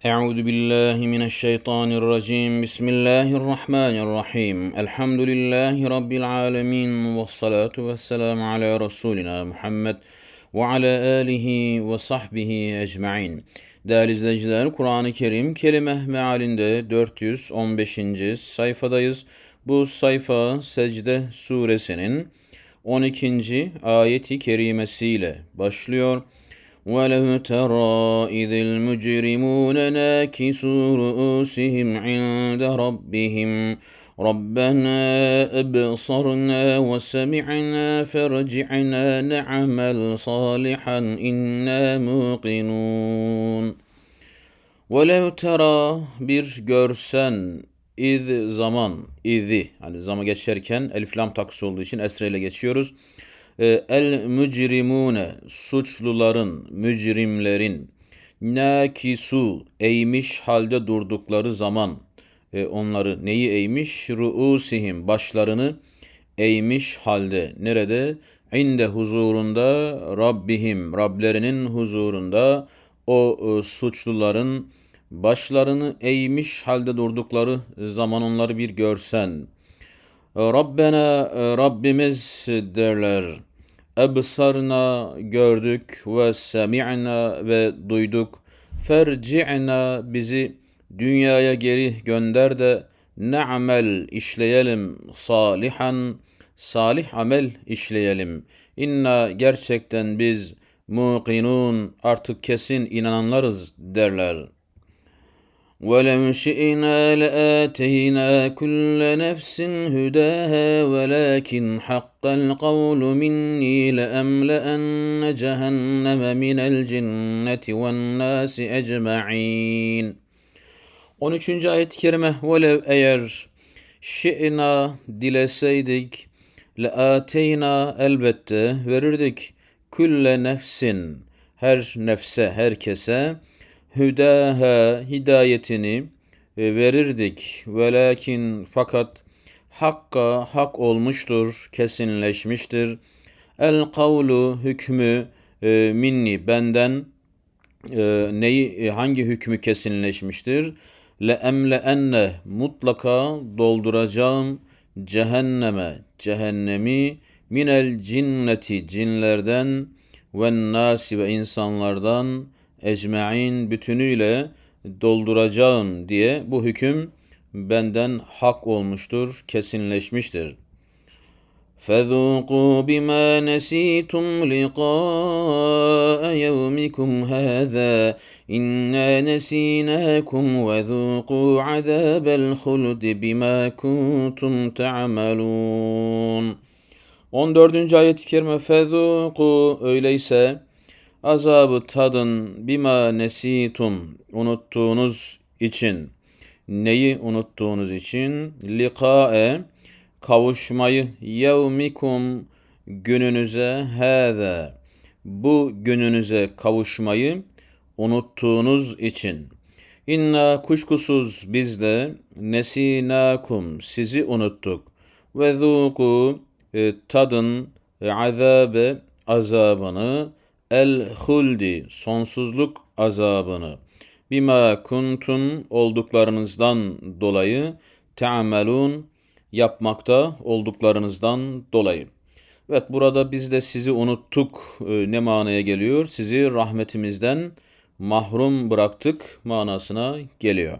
أعوذ بالله من الشيطان الرجيم بسم الله الرحمن الرحيم الحمد لله رب العالمين والصلاة والسلام على رسولنا Muhammed ve ala alihi ve sahbihi ecmain. Değerli izleyiciler, Kur'an-ı Kerim kelime mealinde 415. sayfadayız. Bu sayfa Secde suresinin 12. ayeti kerimesiyle başlıyor. وَلَوْ تَرَى إِذِ الْمُجْرِمُونَ نَاكِسُوا رُؤُوسِهِمْ عِندَ رَبِّهِمْ رَبَّنَا أَبْصَرْنَا وَسَمِعْنَا فَارْجِعْنَا نَعْمَلْ صَالِحًا إِنَّا مُوقِنُونَ وَلَوْ تَرَى bir görsen iz zaman izi hani zaman geçerken elif lam takısı olduğu için esreyle geçiyoruz. Ee, el mücrimune suçluların, mücrimlerin nakisu eğmiş halde durdukları zaman e, onları neyi eğmiş? Ruusihim başlarını eğmiş halde. Nerede? İnde huzurunda Rabbihim Rablerinin huzurunda o e, suçluların başlarını eğmiş halde durdukları zaman onları bir görsen. Rabbena e, Rabbimiz derler. Ebsarna gördük ve semi'na ve duyduk. Ferci'na bizi dünyaya geri gönder de ne'amel işleyelim salihan salih amel işleyelim. İnna gerçekten biz muqinun artık kesin inananlarız derler.'' ولو شئنا لآتينا كل نفس هداها ولكن حق القول مني لأملأن جهنم من الجنة والناس أجمعين 13. ayet-i kerime velev eğer şi'na dileseydik leateyna elbette verirdik külle nefsin her nefse herkese hüdaha hidayetini e, verirdik. Velakin fakat hakka hak olmuştur, kesinleşmiştir. El kavlu hükmü e, minni benden e, neyi hangi hükmü kesinleşmiştir? Le emle enne mutlaka dolduracağım cehenneme cehennemi minel cinneti cinlerden ve nasi ve insanlardan ecmain bütünüyle dolduracağım diye bu hüküm benden hak olmuştur, kesinleşmiştir. فَذُوقُوا بِمَا نَسِيتُمْ لِقَاءَ يَوْمِكُمْ هَذَا إِنَّا نَسِينَاكُمْ وَذُوقُوا عَذَابَ الْخُلُدِ بِمَا كُنْتُمْ تَعْمَلُونَ 14. ayet-i kerime فَذُوقُوا öyleyse Azabı tadın bima nesitum unuttuğunuz için. Neyi unuttuğunuz için? Likae kavuşmayı yevmikum gününüze hâze bu gününüze kavuşmayı unuttuğunuz için. İnna kuşkusuz biz de nesinakum sizi unuttuk. Ve zuku e, tadın e, azabe azabını el huldi sonsuzluk azabını bima kuntum olduklarınızdan dolayı te'amelun yapmakta olduklarınızdan dolayı. Evet burada biz de sizi unuttuk e, ne manaya geliyor? Sizi rahmetimizden mahrum bıraktık manasına geliyor.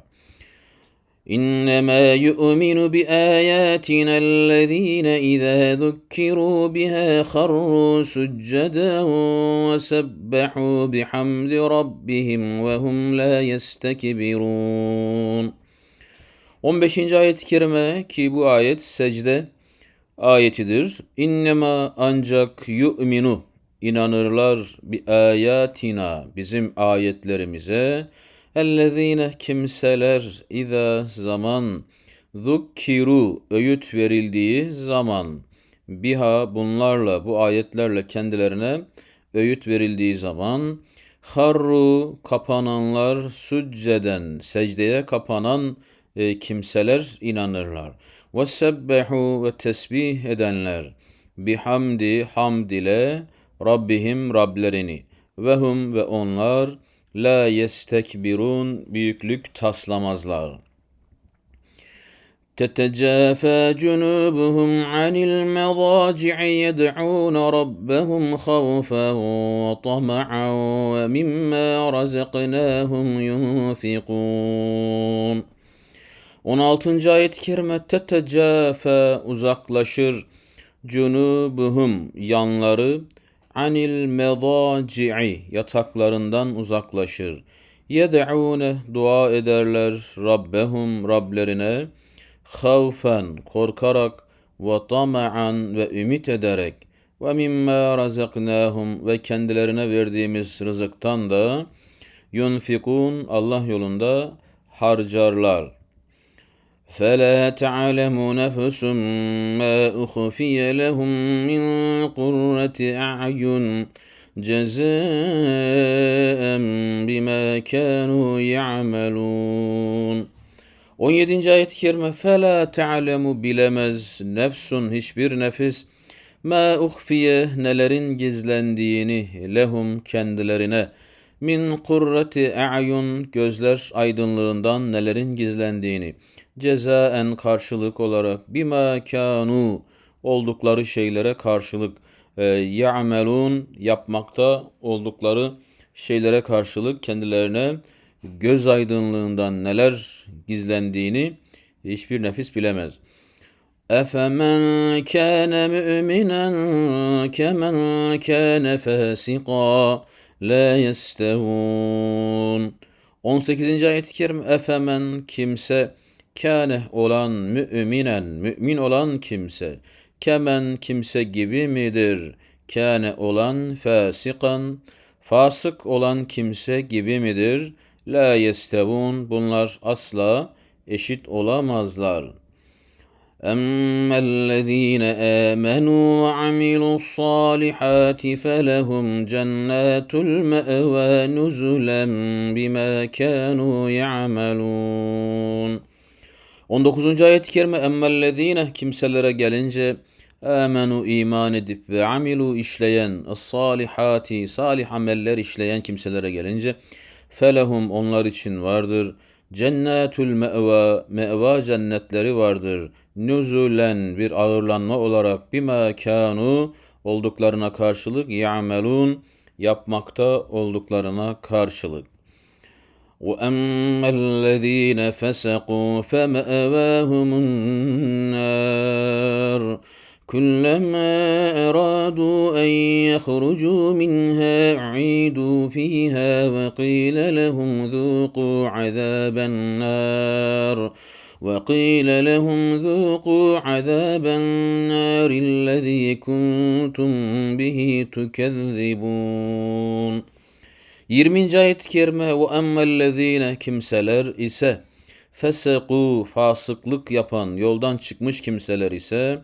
إنما يؤمن بآياتنا الذين إذا ذكروا بها خروا سجدا وسبحوا بحمد ربهم وهم لا يستكبرون 15. ayet-i kerime ki bu ayet secde ayetidir. İnnema ancak yu'minu inanırlar bi ayatina bizim ayetlerimize Ellezine kimseler iza zaman zukkiru öğüt verildiği zaman biha bunlarla bu ayetlerle kendilerine öğüt verildiği zaman harru kapananlar succeden secdeye kapanan e, kimseler inanırlar. Ve sebbehu ve tesbih edenler bihamdi hamd ile Rabbihim Rablerini ve hum ve onlar La yestekbirun büyüklük taslamazlar. تتجافى جنوبهم عن المضاجع يدعون ربهم خوفا وطمعا ومما رزقناهم ينفقون 16. ayet-i kerime tetecafe uzaklaşır cunubuhum yanları anil medaci'i yataklarından uzaklaşır. Yed'ûne dua ederler Rabbehum Rablerine havfen korkarak ve tama'an ve ümit ederek ve mimma razaknahum ve kendilerine verdiğimiz rızıktan da yunfikun Allah yolunda harcarlar. فلا تعلم نفس ما أخفي لهم من قرة أعين جزاء بما كانوا يعملون 17. ayet-i kerime فَلَا تَعْلَمُ bilemez nefsun hiçbir nefis ma uhfiye nelerin gizlendiğini lehum kendilerine min kurrati a'yun gözler aydınlığından nelerin gizlendiğini cezaen karşılık olarak bima kanu oldukları şeylere karşılık e, ya'melun yapmakta oldukları şeylere karşılık kendilerine göz aydınlığından neler gizlendiğini hiçbir nefis bilemez. Efemen kâne mü'minen kemen kâne fâsiqâ la yestevûn. 18. ayet-i kerim Efemen kimse kâne olan müminen mümin olan kimse kemen kimse gibi midir? Kâne olan fasikan fasık olan kimse gibi midir? La yestevun bunlar asla eşit olamazlar. أما الذين آمنوا وعملوا الصالحات فلهم جنات المأوى نزلا بما كانوا يعملون 19. ayet-i kerime emmellezine kimselere gelince amenu iman edip ve amilu işleyen salihati salih ameller işleyen kimselere gelince felehum onlar için vardır cennetul me'va me'va cennetleri vardır nüzulen bir ağırlanma olarak bima kanu olduklarına karşılık ya'melun yapmakta olduklarına karşılık وأما الذين فسقوا فمأواهم النار كلما أرادوا أن يخرجوا منها أعيدوا فيها وقيل لهم ذوقوا عذاب النار وقيل لهم ذوقوا عذاب النار الذي كنتم به تكذبون 20. ayet-i kerime ve emmellezine kimseler ise feseku fasıklık yapan yoldan çıkmış kimseler ise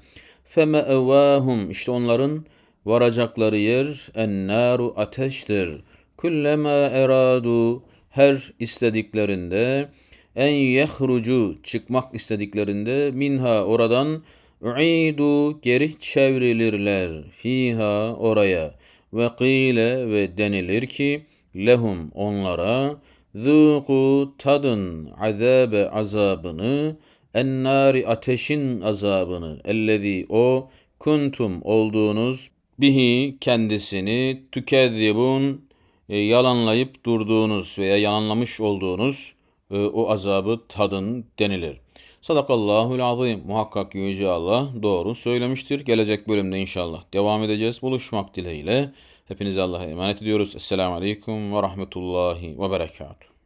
feme evahum işte onların varacakları yer ennaru ateştir. Kullema eradu her istediklerinde en yehrucu çıkmak istediklerinde minha oradan uidu geri çevrilirler fiha oraya. Ve kile ve denilir ki lehum onlara zuku tadın azabe azabını ennari ateşin azabını ellezi o kuntum olduğunuz bihi kendisini tükezzibun e, yalanlayıp durduğunuz veya yalanlamış olduğunuz e, o azabı tadın denilir. Sadakallahul azim. Muhakkak Yüce Allah doğru söylemiştir. Gelecek bölümde inşallah devam edeceğiz. Buluşmak dileğiyle. Hepinize Allah'a emanet ediyoruz. Esselamu Aleyküm ve Rahmetullahi ve Berekatuhu.